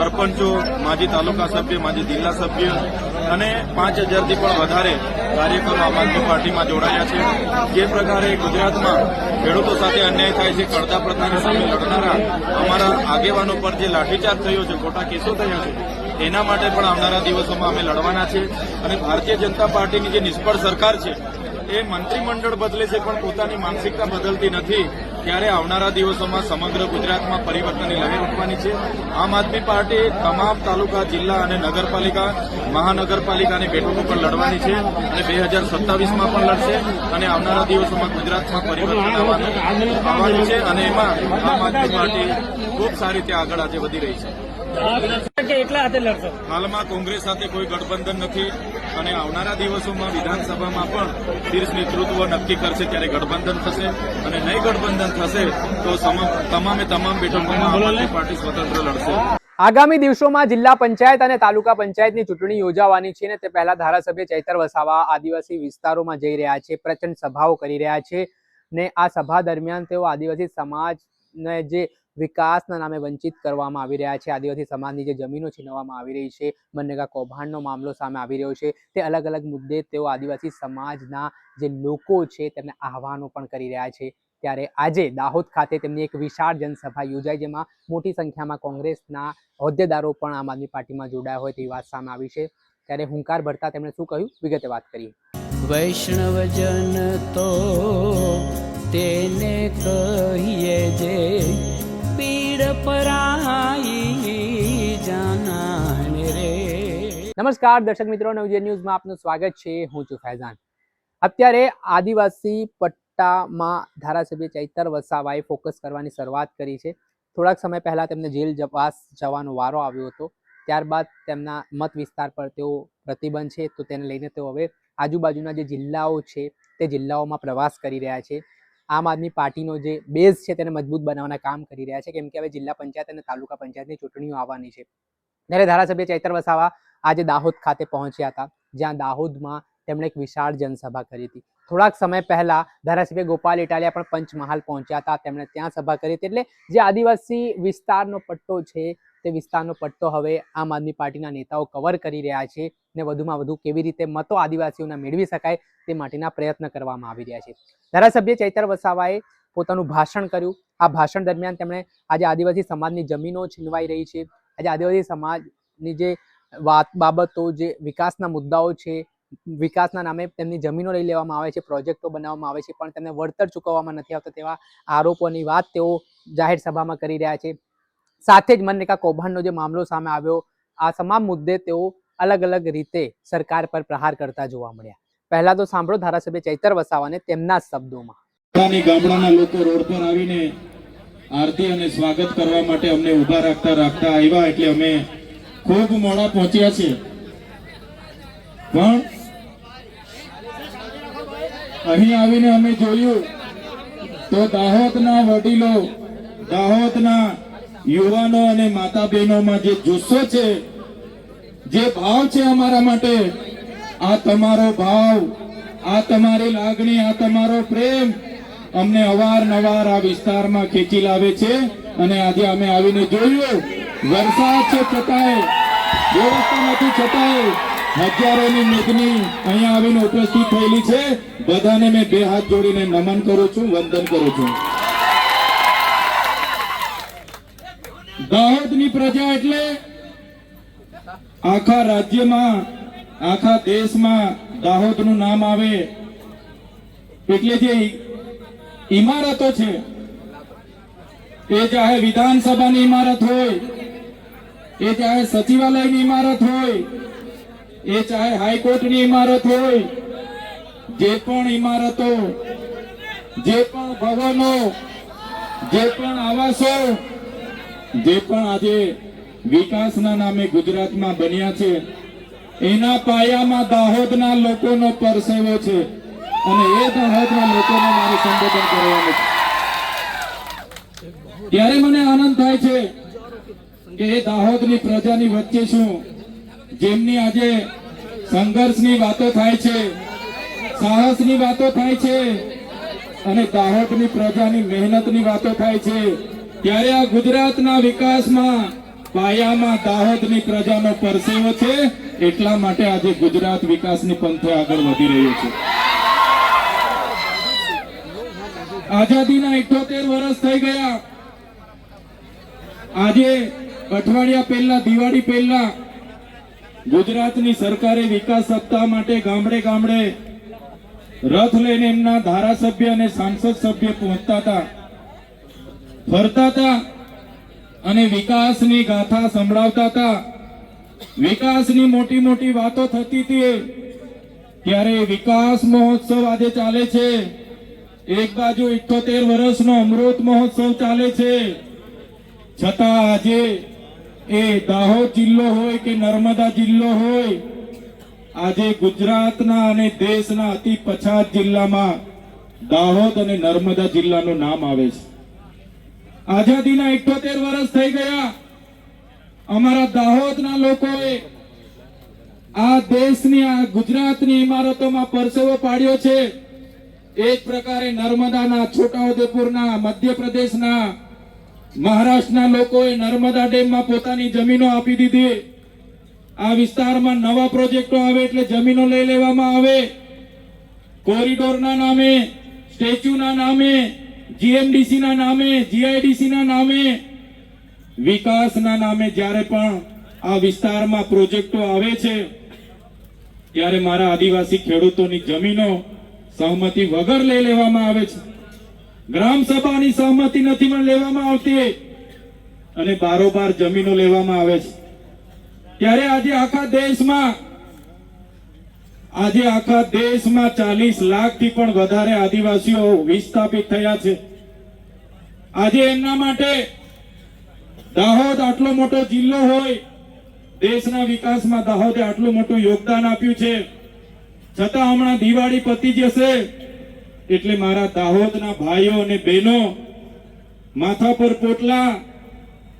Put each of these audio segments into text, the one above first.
સરપંચો, માજી તાલુકા સભ્ય, માજી જિલ્લા સભ્ય અને પાંચ હજારથી પણ વધારે કાર્યકરો આમ આદમી પાર્ટીમાં જોડાયા છે. જે પ્રકારે ગુજરાતમાં ખેડૂતો સાથે અન્યાય થાય છે કડતા પ્રથાની સામે લડનારા અમારા આગેવાનો પર જે લાઠીચાર્જ થયો છે, ખોટા કેસો થયા છે, એના માટે પણ આવનારા દિવસોમાં અમે લડવાના છે અને ભારતીય જનતા પાર્ટીની જે નિષ્ફળ સરકાર છે, એ મંત્રીમંડળ બદલે છે પણ પોતાની માનસિકતા બદલતી નથી. ત્યારે આવનારા દિવસોમાં સમગ્ર ગુજરાતમાં પરિવર્તનની લહેર ઉઠવાની છે. આમ આદમી પાર્ટી તમામ તાલુકા, જિલ્લા અને નગરપાલિકા, મહાનગરપાલિકાની બેઠકો પર લડવાની છે અને બે હજાર સત્તાવીસમાં પણ લડશે અને આવનારા દિવસોમાં ગુજરાતમાં પરિવર્તન આવવાનું છે અને એમાં આમ આદમી પાર્ટી ખૂબ સારી રીતે આગળ આજે વધી રહી છે. હાલમાં કોંગ્રેસ સાથે કોઈ ગઠબંધન નથી અને આવનારા દિવસોમાં વિધાનસભામાં પણ શીર્ષ નેતૃત્વ નક્કી કરશે ત્યારે ગઠબંધન થશે અને નહીં ગઠબંધન થશે તો તમામે તમામ બેઠકોમાં પાર્ટી સ્વતંત્ર લડશે. આગામી દિવસોમાં જિલ્લા પંચાયત અને તાલુકા પંચાયતની ચૂંટણી યોજાવાની છે અને તે પહેલા ધારાસભ્ય ચૈતર વસાવા આદિવાસી વિસ્તારોમાં જઈ રહ્યા છે પ્રચંડ સભાઓ કરી રહ્યા છે ને આ સભા દરમિયાન તેઓ આદિવાસી સમાજને જે વિકાસના નામે વંચિત કરવામાં આવી રહ્યા છે, આદિવાસી સમાજની જે જમીનો છીનવવામાં આવી રહી છે, મનરેગા કૌભાંડનો મામલો સામે આવી રહ્યો છે, તે અલગ અલગ મુદ્દે તેઓ આદિવાસી સમાજના જે લોકો છે તેમને આહવાનો પણ કરી રહ્યા છે. ત્યારે આજે દાહોદ ખાતે તેમની એક વિશાળ જનસભા યોજાઈ, જેમાં મોટી સંખ્યામાં કોંગ્રેસના હોદ્દેદારો પણ આમ આદમી પાર્ટીમાં જોડાયા હોય તેવી વાત સામે આવી છે. ત્યારે હુંકાર ભરતા તેમણે શું કહ્યું? વિગતે વાત કરી વૈષ્ણવજન તો તેને કહીએ જે પીડ પરાઈ જાનાને રે. નમસ્કાર, દર્શક મિત્રો નવજે ન્યૂઝમાં આપનું સ્વાગત છે. હું છું ફૈઝાન. અત્યારે આદિવાસી પટ્ટામાં ધારાસભ્ય ચૈતર વસાવાએ ફોકસ કરવાની શરૂઆત કરી છે. થોડાક સમય પહેલા તેમને જેલ જવાસ જવાનો વારો આવ્યો હતો. ત્યારબાદ તેમના મત વિસ્તાર પર તેઓ પ્રતિબંધ છે, તો તેને લઈને તેઓ હવે આજુબાજુના જે જિલ્લાઓ છે, તે જિલ્લાઓમાં પ્રવાસ કરી રહ્યા છે. આમ આદમી પાર્ટીનો જે બેઝ છે તેને મજબૂત બનાવવાના કામ કરી રહ્યા છે. કેમ કે હવે જિલ્લા પંચાયત અને તાલુકા પંચાયતની ચૂંટણીઓ આવવાની છે. ત્યારે ધારાસભ્ય ચૈતર વસાવા આજે દાહોદ ખાતે પહોંચ્યા હતા. જ્યાં દાહોદમાં તેમણે એક વિશાળ જનસભા કરી હતી. થોડાક સમય પહેલા ધારાસભ્ય ગોપાલ ઇટાલિયા પણ પંચમહાલ પહોંચ્યા હતા. તેમણે ત્યાં સભા કરી હતી. એટલે જે આદિવાસી વિસ્તારનો પટ્ટો છે તે વિસ્તારનો પટ્ટો હવે આમ આદમી પાર્ટીના નેતાઓ કવર કરી રહ્યા છે ને વધુમાં વધુ કેવી રીતે મતો આદિવાસીઓના મેળવી શકાય તે માટેના પ્રયત્ન કરવામાં આવી રહ્યા છે. ધારાસભ્ય ચૈતર વસાવાએ પોતાનું ભાષણ કર્યું. આ ભાષણ દરમિયાન તેમણે આજે આદિવાસી સમાજની જમીનો છીનવાઈ રહી છે. આજે આદિવાસી સમાજની જે વાત બાબતો, જે વિકાસના મુદ્દાઓ છે, વિકાસના નામે તેમની જમીનો લઈ લેવામાં આવે છે, પ્રોજેક્ટો બનાવવામાં આવે છે, પણ તેમને વળતર ચૂકવવામાં નથી આવતા તેવા આરોપોની વાત તેઓ જાહેર સભામાં કરી રહ્યા છે. સાથે જ મનરેગા કૌભાંડનો જે મામલો સામે આવ્યો, આ તમામ મુદ્દે તેઓ અલગ અલગ રીતે સરકાર પર પ્રહાર કરતા જોવા મળ્યા. પહેલા તો સાંભળો ધારાસભ્ય ચૈતર વસાવાને તેમના શબ્દોમાં. ગામડાની લોકો રોડ પર આવીને આરતી અને સ્વાગત કરવા માટે અમને ઊભા રાખતા રાખતા આવ્યા એટલે અમે ખૂબ મોડા પહોંચ્યા છે પણ અહીં આવીને અમે જોયું તો દાહોદના વડીલો, દાહોદના યુવાનો અને માતા બહેનોમાં જે જુસ્સો છે, જે ભાવ છે અમારા માટે, આ તમારો ભાવ, આ તમારી લાગણી, આ તમારો પ્રેમ અમને અવારનવાર આ વિસ્તારમાં ખેંચી લાવે છે અને આજે અમે આવીને જોયું, વરસાદ છે છતાંય, વ્યવસ્થા નથી છતાંય, હજારોની મેદની અહીંયા આવીને ઉપસ્થિત થયેલી છે. બધાને મેં બે હાથ જોડીને નમન કરું છું, વંદન કરું છું. દાહોદની પ્રજા એટલે આખા રાજ્યમાં, આખા દેશમાં દાહોદનું નામ આવે. એટલે જે ઇમારતો છે, એ ચાહે વિધાનસભાની ઇમારત હોય, એ ચાહે સચિવાલયની ઇમારત હોય, એ ચાહે હાઈકોર્ટની ઇમારત હોય, જે પણ ઇમારતો જે પણ ભવનો, જે પણ આવાસો જે પણ આજે વિકાસના નામે ગુજરાતમાં બન્યા છે, એના પાયામાં દાહોદના લોકોનો પરસેવો છે અને એ દાહોદના લોકોને મારે સંબોધન કરવાનું છે. ત્યારે મને આનંદ થાય છે કે એ દાહોદની પ્રજાની વચ્ચે શું જેમની આજે સંઘર્ષની વાતો થાય છે, સાહસની વાતો થાય છે અને દાહોદની પ્રજાની મહેનતની વાતો થાય છે. ત્યારે આ ગુજરાતના વિકાસમાં પાયામાં દાહોદની પ્રજાનો પરસેવો છે, એટલા માટે આજે ગુજરાત વિકાસની પંથે આગળ વધી રહ્યું છે. આઝાદીના ઇઠોતેર વર્ષ થઈ ગયા. આજે અઠવાડિયા પહેલા, દિવાળી પહેલા ગુજરાતની સરકારે વિકાસ સપ્તાહ માટે ગામડે ગામડે રથ લઈને એમના ધારાસભ્ય અને સાંસદ સભ્ય પહોંચતા હતા. ફરતા હતા અને વિકાસની ગાથા સંભળાવતા હતા વિકાસની મોટી મોટી વાતો થતી હતી. ત્યારે વિકાસ મહોત્સવ આજે ચાલે છે. એક બાજુ ઇઠોતેર વર્ષનો અમૃત મહોત્સવ ચાલે છે. છતાં આજે એ દાહોદ જિલ્લો હોય કે નર્મદા જિલ્લો હોય, આજે ગુજરાતના અને દેશના અતિ પછાત જિલ્લામાં દાહોદ અને નર્મદા જિલ્લાનું નામ આવે છે. આઝાદીના ઇઠોતેર વર્ષ થઈ ગયા. અમારા દાહોદના લોકોએ આ દેશની, આ ગુજરાતની ઇમારતોમાં પરસેવો પાડ્યો છે. એ જ પ્રકારે નર્મદાના, છોટાઉદેપુરના, મધ્યપ્રદેશના, મહારાષ્ટ્રના લોકોએ નર્મદા ડેમમાં પોતાની જમીનો આપી દીધી. આ વિસ્તારમાં નવા પ્રોજેક્ટો આવે એટલે જમીનો લઈ લેવામાં આવે. કોરિડોરના નામે, સ્ટેચ્યુના નામે જીએમડીસી ના નામે, જીઆઈડીસી ના નામે, વિકાસના નામે જ્યારે પણ આ વિસ્તારમાં પ્રોજેક્ટો આવે છે, ત્યારે મારા આદિવાસી ખેડૂતોની જમીનો સહમતી વગર લઈ લેવામાં આવે છે. ગ્રામ સભાની સહમતિ નથી પણ લેવામાં આવતી. અને બારોબાર જમીનો લેવામાં આવે છે. ત્યારે આજે આખા દેશમાં આજે આખા દેશમાં ચાલીસ લાખથી પણ વધારે આદિવાસીઓ વિસ્થાપિત થયા છે. આજે એમના માટે દાહોદ આટલો મોટો જિલ્લો હોય, દેશના વિકાસમાં દાહોદે આટલું મોટું યોગદાન આપ્યું છે. છતાં હમણાં દિવાળી પતી જશે, એટલે મારા દાહોદના ભાઈઓ અને બહેનો, માથા પર પોટલા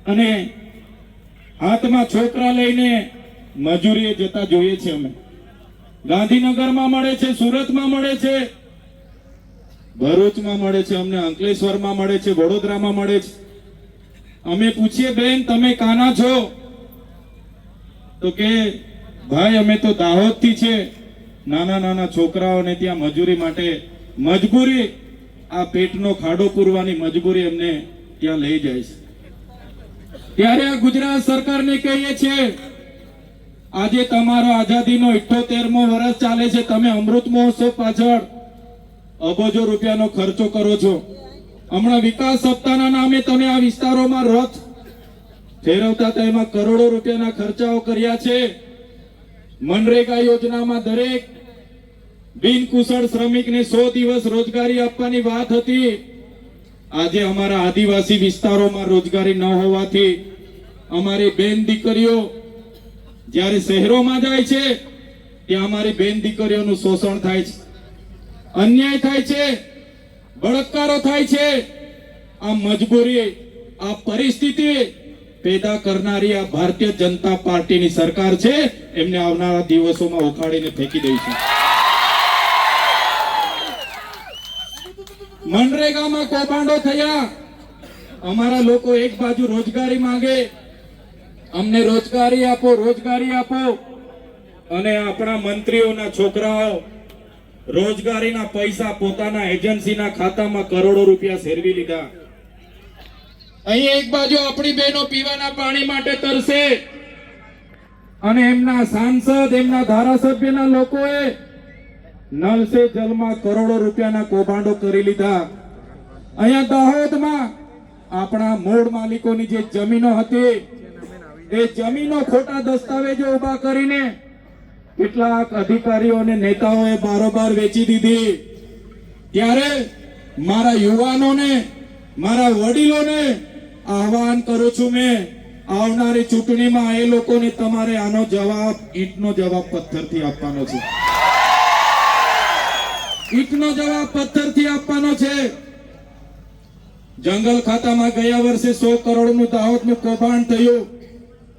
અને હાથમાં છોકરા લઈને મજૂરીએ જતા જોઈએ છે અમે. ગાંધીનગરમાં મળે છે, સુરતમાં મળે છે, ભરૂચમાં મળે છે, અમને અંકલેશ્વરમાં મળે છે, વડોદરામાં મળે છે. અમે પૂછીએ, બેન, તમે કાના છો? તો કે, ભાઈ, અમે તો દાહોદથી છે. નાના નાના છોકરાઓને ત્યાં મજૂરી માટે મજબૂરી, આ પેટનો ખાડો પૂરવાની મજબૂરી અમને ત્યાં લઈ જાય છે. ત્યારે આ ગુજરાત સરકારને કહીએ છીએ આજે તમારો આઝાદીનો ઇઠ્ઠોતેરમો વર્ષ ચાલે છે. તમે અમૃત મહોત્સવ પાછળ અબજો રૂપિયાનો ખર્ચો કરો છો. હમણાં વિકાસ સપ્તાહના નામે તમે આ વિસ્તારોમાં રથ ફેરવતા તેમાં કરોડો રૂપિયાના ખર્ચાઓ કર્યા છે. મનરેગા યોજનામાં દરેક બિનકુશળ શ્રમિકને સો દિવસ રોજગારી આપવાની વાત હતી. આજે અમારા આદિવાસી વિસ્તારોમાં રોજગારી ન હોવાથી અમારી બેન દીકરીઓ જ્યારે શહેરોમાં જાય છે, ત્યાં અમારી બેન દીકરીઓનું શોષણ થાય છે, અન્યાય થાય છે, બળાત્કારો થાય છે. આ મજબૂરી, આ પરિસ્થિતિ પેદા કરનારી આ ભારતીય જનતા પાર્ટીની સરકાર છે, એમને આવનારા દિવસોમાં ઉખાડીને ફેંકી દઈશું મનરેગામાં કૌભાંડો થયા. અમારા લોકો એક બાજુ રોજગારી માંગે અમને રોજગારી આપો રોજગારી આપો. અને આપણા મંત્રીઓના છોકરાઓ રોજગારીના પૈસા પોતાના એજન્સીના ખાતામાં કરોડો રૂપિયા સેરવી લીધા. અહીં એક બાજુ આપણી બહેનો પીવાના પાણી માટે તરસે અને એમના સાંસદ, એમના ધારાસભ્યના લોકોએ નલ સે જલમાં કરોડો રૂપિયાના કૌભાંડો કરી લીધા. અહીંયા દાહોદમાં આપણા મૂળ માલિકોની જે જમીનો હતી એ જમીનો ખોટા દસ્તાવેજો ઊભા કરીને કેટલાક અધિકારીઓ અને નેતાઓએ બારોબાર વેચી દીધી. ત્યારે મારા યુવાનોને, મારા વડીલોને આહવાન કરું છું મેં, આવનારી ચૂંટણીમાં એ લોકોને તમારે આનો જવાબ, ઈંટનો જવાબ પથ્થરથી આપવાનો છે. ઈંટનો જવાબ પથ્થરથી આપવાનો છે. જંગલ ખાતામાં ગયા વર્ષે સો કરોડનું દાહોદનું કૌભાંડ થયું.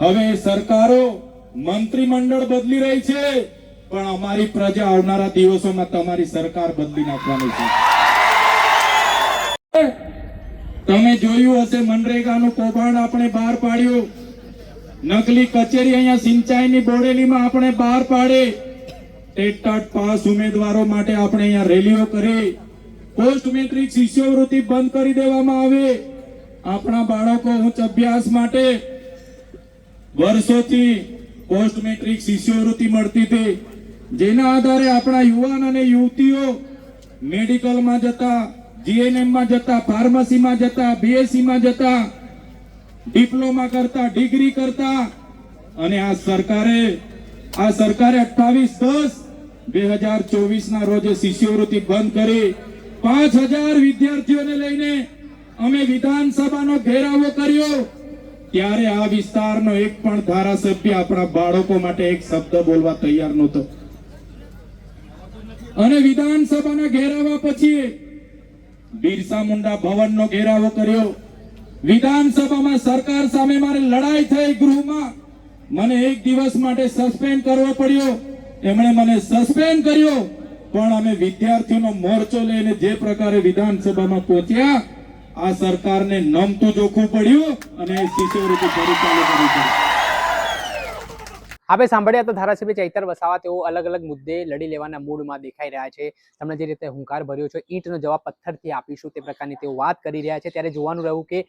હવે સરકારો મંત્રીમંડળ બદલી રહી છે પણ અમારી પ્રજા આવનારા દિવસોમાં તમારી સરકાર બદલી નાખવાની છે. તમે જોયું હશે મનરેગાનું કૌભાંડ આપણે બહાર પાડ્યું. નકલી કચેરી અહીંયા સિંચાઈની બોડેલીમાં આપણે બહાર પાડી. ટેટ પાસ ઉમેદવારો માટે આપણે અહીંયા રેલીઓ કરી. પોસ્ટ મેટ્રિક શિષ્યવૃત્તિ બંધ કરી દેવામાં આવે. આપણા બાળકો ઉચ્ચ અભ્યાસ માટે વર્ષોથી પોસ્ટ મેટ્રિક શિષ્યવૃત્તિ મળતી હતી, જેના આધારે આપણા યુવાન અને યુવતીઓ મેડિકલમાં જતા, જીએનએમમાં જતા, ફાર્મસીમાં જતા, બીએસસીમાં જતા, ડિપ્લોમા કરતા, ડિગ્રી કરતા અને આ સરકારે આ સરકારે અઠ્ઠાવીસ દસ બે હજાર ચોવીસ ના રોજે શિષ્યવૃત્તિ બંધ કરી. પાંચ હજાર વિદ્યાર્થીઓને લઈને અમે વિધાનસભાનો ઘેરાવો કર્યો. ત્યારે આ વિસ્તારનો એક પણ ધારાસભ્ય આપણા બાળકો માટે એક શબ્દ બોલવા તૈયાર નહોતો. અને વિધાનસભાના ઘેરાવા પછી બિરસા મુંડા ભવનનો ઘેરાવો કર્યો. વિધાનસભામાં સરકાર સામે મારે લડાઈ થઈ ગૃહમાં. મને એક દિવસ માટે સસ્પેન્ડ કરવો પડ્યો. એમણે મને સસ્પેન્ડ કર્યો. પણ અમે વિદ્યાર્થીઓનો મોરચો લઈને જે પ્રકારે વિધાનસભામાં પહોંચ્યા આ સરકારને નમતું જોખવું પડ્યું અને શિષ્યવૃત્તિ ફરી કરવી પડી આપણે સાંભળ્યા તો ધારાસભ્ય ચૈતર વસાવા તેઓ અલગ અલગ મુદ્દે લડી લેવાના મૂડમાં દેખાઈ રહ્યા છે. તમને જે રીતે હુંકાર ભર્યો છે, ઈંટનો જવાબ પથ્થરથી આપીશું તે પ્રકારની તેઓ વાત કરી રહ્યા છે. ત્યારે જોવાનું રહ્યું કે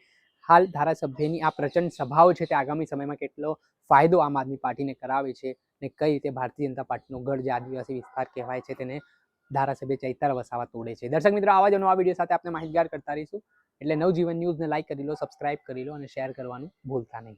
હાલ ધારાસભ્યની આ પ્રચંડ સભાઓ છે તે આગામી સમયમાં કેટલો ફાયદો આમ આદમી પાર્ટીને કરાવે છે અને કઈ રીતે ભારતીય જનતા પાર્ટીનો ગઢ જે આદિવાસી વિસ્તાર કહેવાય છે તેને ધારાસભ્ય ચૈતર વસાવા તોડે છે. દર્શક મિત્રો, આવા જ નવા વીડિયો સાથે આપણે માહિતગાર કરતા રહીશું. એટલે નવજીવન ન્યૂઝને લાઇક કરી લો સબસ્ક્રાઇબ કરી લો અને શેર કરવાનું ભૂલતા નહીં.